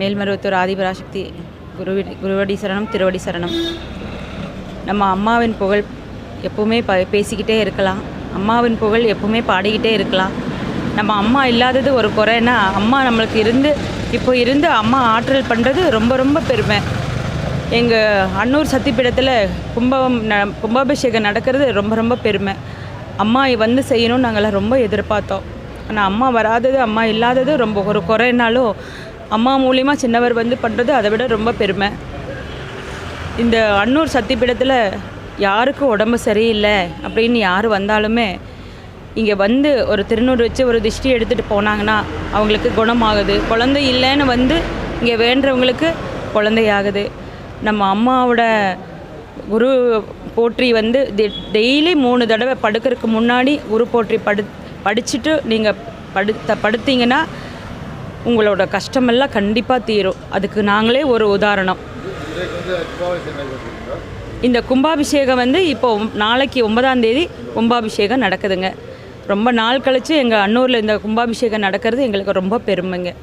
மேல்மருவத்தூர் ஆதிபராசக்தி குருவி குருவடி சரணம் திருவடி சரணம். நம்ம அம்மாவின் புகழ் எப்பவுமே ப பேசிக்கிட்டே இருக்கலாம். அம்மாவின் புகழ் எப்பவுமே பாடிக்கிட்டே இருக்கலாம். நம்ம அம்மா இல்லாதது ஒரு குறைன்னா அம்மா நம்மளுக்கு இருந்து இப்போ இருந்து அம்மா ஆற்றல் பண்ணுறது ரொம்ப ரொம்ப பெருமை. எங்கள் அன்னூர் சத்திப்பீடத்தில் கும்பம் ந கும்பாபிஷேகம் நடக்கிறது ரொம்ப ரொம்ப பெருமை. அம்மா வந்து செய்யணும்னு நாங்களாம் ரொம்ப எதிர்பார்த்தோம். ஆனால் அம்மா வராதது அம்மா இல்லாதது ரொம்ப ஒரு குறைனாலும் அம்மா மூலிமா சின்னவர் வந்து பண்ணுறது அதை விட ரொம்ப பெருமை. இந்த அன்னூர் சத்திப்பீடத்தில் யாருக்கும் உடம்பு சரியில்லை அப்படின்னு யார் வந்தாலுமே இங்கே வந்து ஒரு திருநூறு வச்சு ஒரு திஷ்டி எடுத்துகிட்டு போனாங்கன்னா அவங்களுக்கு குணமாகுது. குழந்தை இல்லைன்னு வந்து இங்கே வேண்டுறவங்களுக்கு குழந்தையாகுது. நம்ம அம்மாவோட குரு போற்றி வந்து டெய்லி மூணு தடவை படுக்கிறதுக்கு முன்னாடி குரு போற்றி படு படிச்சுட்டு நீங்கள் படுத்த படுத்தீங்கன்னா உங்களோட கஷ்டமெல்லாம் கண்டிப்பாக தீரும். அதுக்கு நாங்களே ஒரு உதாரணம். இந்த கும்பாபிஷேகம் வந்து இப்போ ஒம்- நாளைக்கு ஒன்பதாம் தேதி கும்பாபிஷேகம் நடக்குதுங்க. ரொம்ப நாள் கழித்து எங்கள் அன்னூரில் இந்த கும்பாபிஷேகம் நடக்கிறது எங்களுக்கு ரொம்ப பெருமைங்க.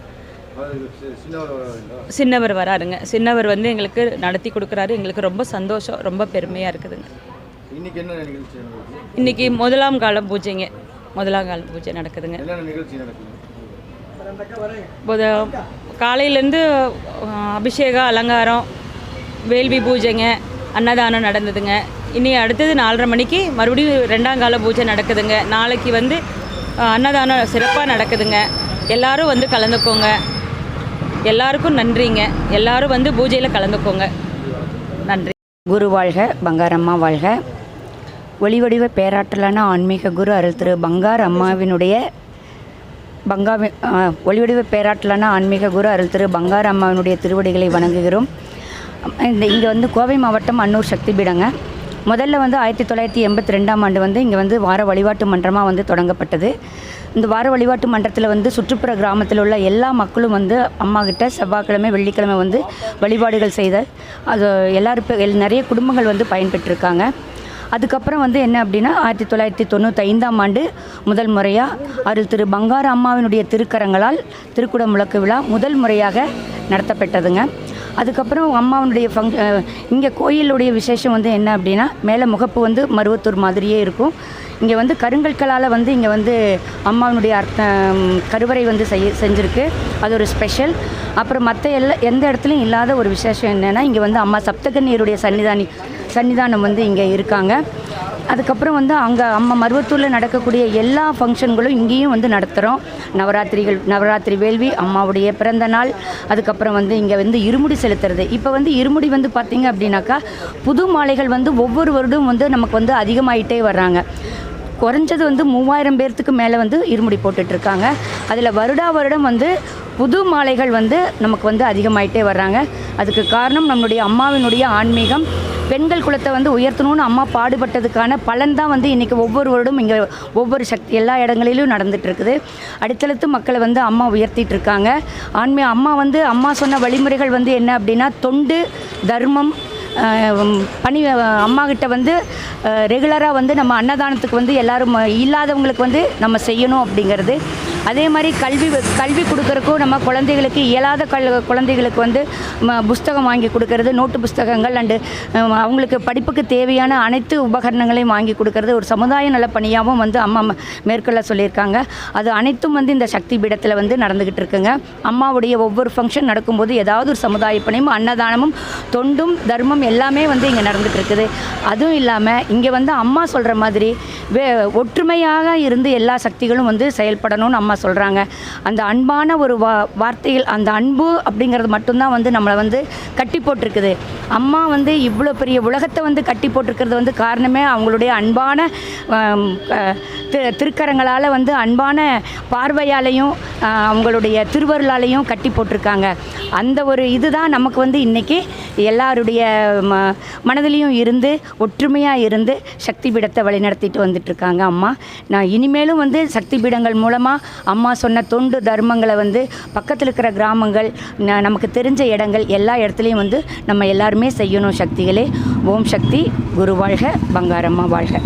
சின்னவர் வராருங்க. சின்னவர் வந்து எங்களுக்கு நடத்தி கொடுக்குறாரு. எங்களுக்கு ரொம்ப சந்தோஷம். ரொம்ப பெருமையாக இருக்குதுங்க. இன்னைக்கு இன்றைக்கி முதலாம் கால பூஜைங்க. முதலாம் கால பூஜை நடக்குதுங்க என்னென்ன நிகழ்ச்சி நடக்குது புத காலையிலேருந்து அபிஷேகம் அலங்காரம் வேள்வி பூஜைங்க அன்னதானம் நடந்ததுங்க. இனி அடுத்தது நாலரை மணிக்கு மறுபடியும் ரெண்டாம் கால பூஜை நடக்குதுங்க. நாளைக்கு வந்து அன்னதானம் சிறப்பாக நடக்குதுங்க. எல்லாரும் வந்து கலந்துக்கோங்க. எல்லாருக்கும் நன்றிங்க. எல்லாரும் வந்து பூஜையில் கலந்துக்கோங்க. நன்றி. குரு வாழ்க பங்காரம்மா வாழ்க. ஒளிவடிவ பேராற்றலான ஆன்மீக குரு அருள் திரு பங்கார் அம்மாவினுடைய பங்கா ஆ, ஒளிவடிவ ஆன்மீக குரு அருள் திரு பங்கார அம்மாவினுடைய திருவடிகளை வணங்குகிறோம். இந்த இங்கே வந்து கோவை மாவட்டம் அன்னூர் சக்தி பீடங்க முதல்ல வந்து ஆயிரத்தி தொள்ளாயிரத்தி எண்பத்தி ரெண்டாம் ஆண்டு வந்து இங்கே வந்து வார வழிபாட்டு மன்றமாக வந்து தொடங்கப்பட்டது. இந்த வார வழிபாட்டு மன்றத்தில் வந்து சுற்றுப்புற கிராமத்தில் உள்ள எல்லா மக்களும் வந்து அம்மா கிட்ட செவ்வாய்க்கிழமை வெள்ளிக்கிழமை வந்து வழிபாடுகள் செய்த அது எல்லாரும் நிறைய குடும்பங்கள் வந்து பயன்பெற்றிருக்காங்க. அதுக்கப்புறம் வந்து என்ன அப்படின்னா ஆயிரத்தி தொள்ளாயிரத்தி தொண்ணூற்றி ஐந்தாம் ஆண்டு முதல் முறையாக அருள் திரு பங்கார அம்மாவினுடைய திருக்கரங்களால் திருக்குட முழக்கு விழா முதல் முறையாக நடத்தப்பட்டதுங்க. அதுக்கப்புறம் அம்மாவனுடைய ஃபங் இங்கே கோயிலுடைய விசேஷம் வந்து என்ன அப்படின்னா மேலே முகப்பு வந்து மருவத்தூர் மாதிரியே இருக்கும். இங்கே வந்து கருங்கற்களால் வந்து இங்கே வந்து அம்மாவினுடைய அர்த்த கருவறை வந்து செய் செஞ்சுருக்கு. அது ஒரு ஸ்பெஷல். அப்புறம் மற்ற எல்லா எந்த இடத்துலையும் இல்லாத ஒரு விசேஷம் என்னென்னா இங்கே வந்து அம்மா சப்தகன்னியருடைய சன்னிதானி சன்னிதானம் வந்து இங்கே இருக்காங்க. அதுக்கப்புறம் வந்து அங்கே அம்மா மருவத்தூரில் நடக்கக்கூடிய எல்லா ஃபங்க்ஷன்களும் இங்கேயும் வந்து நடத்துகிறோம் நவராத்திரிகள் நவராத்திரி வேள்வி அம்மாவுடைய பிறந்த நாள் அதுக்கப்புறம் வந்து இங்கே வந்து இருமுடி செலுத்துறது. இப்போ வந்து இருமுடி வந்து பார்த்திங்க அப்படின்னாக்கா புது மாலைகள் வந்து ஒவ்வொரு வருடம் வந்து நமக்கு வந்து அதிகமாயிட்டே வர்றாங்க. குறைஞ்சது வந்து மூவாயிரம் பேர்த்துக்கு மேலே வந்து இருமுடி போட்டுட்ருக்காங்க அதில் வருடா வருடம் வந்து புது மாலைகள் வந்து நமக்கு வந்து அதிகமாயிட்டே வர்றாங்க. அதுக்கு காரணம் நம்மளுடைய அம்மாவினுடைய ஆன்மீகம் பெண்கள் குலத்தை வந்து உயர்த்தணும்னு அம்மா பாடுபட்டதுக்கான பலன் தான் வந்து இன்றைக்கி ஒவ்வொரு வருடம் இங்கே ஒவ்வொரு சக்தி எல்லா இடங்களிலும் நடந்துட்டு இருக்குது அடுத்தடுத்து மக்களை வந்து அம்மா உயர்த்திட்டு இருக்காங்க அம்மா வந்து அம்மா சொன்ன வழிமுறைகள் வந்து என்ன அப்படின்னா தொண்டு தர்மம் பணி அம்மா கிட்ட வந்து ரெகுலராக வந்து நம்ம அன்னதானத்துக்கு வந்து எல்லாரும் இல்லாதவங்களுக்கு வந்து நம்ம செய்யணும் அப்படிங்கிறது. அதே மாதிரி கல்வி கல்வி கொடுக்குறக்கும் நம்ம குழந்தைகளுக்கு இயலாத கல் குழந்தைகளுக்கு வந்து ம- புஸ்தகம் வாங்கி கொடுக்கறது நோட்டு புஸ்தகங்கள் அண்டு அவங்களுக்கு படிப்புக்கு தேவையான அனைத்து உபகரணங்களையும் வாங்கி கொடுக்கறது ஒரு சமுதாய நல பணியாகவும் வந்து அம்மா மேற்கொள்ள சொல்லியிருக்காங்க. அது அனைத்தும் வந்து இந்த சக்தி பீடத்தில் வந்து நடந்துக்கிட்டு இருக்குங்க. அம்மாவுடைய ஒவ்வொரு ஃபங்க்ஷன் நடக்கும்போது ஏதாவது ஒரு சமுதாய பணியும் அன்னதானமும் தொண்டும் தர்மம் எல்லாமே வந்து இங்கே நடந்துகிட்டு இருக்குது. அதுவும் இல்லாமல் இங்கே வந்து அம்மா சொல்கிற மாதிரி வே ஒற்றுமையாக இருந்து எல்லா சக்திகளும் வந்து செயல்படணும்னு அம்மா சொல்கிறாங்க அந்த அன்பான ஒரு வா வார்த்தையில் அந்த அன்பு அப்படிங்கிறது மட்டும்தான் வந்து நம்மளை வந்து கட்டி போட்டிருக்குது. அம்மா வந்து இவ்வளோ பெரிய உலகத்தை வந்து கட்டி போட்டிருக்கிறது வந்து காரணமே அவங்களுடைய அன்பான தி திருக்கரங்களால் வந்து அன்பான பார்வையாலையும் அவங்களுடைய திருவருளாலையும் கட்டி போட்டிருக்காங்க. அந்த ஒரு இதுதான் நமக்கு வந்து இன்றைக்கி எல்லாருடைய ம மனதிலையும் இருந்து ஒற்றுமையாக இருந்து சக்தி பீடத்தை வழிநடத்திட்டு வந்துட்டுருக்காங்க அம்மா. நான் இனிமேலும் வந்து சக்தி பீடங்கள் மூலமாக அம்மா சொன்ன தொண்டு தர்மங்களை வந்து பக்கத்தில் இருக்கிற கிராமங்கள் நமக்கு தெரிஞ்ச இடங்கள் எல்லா இடத்துலையும் வந்து நம்ம எல்லாருமே செய்யணும் சக்திகளே. ஓம் சக்தி குரு வாழ்க பங்காரம்மா வாழ்க.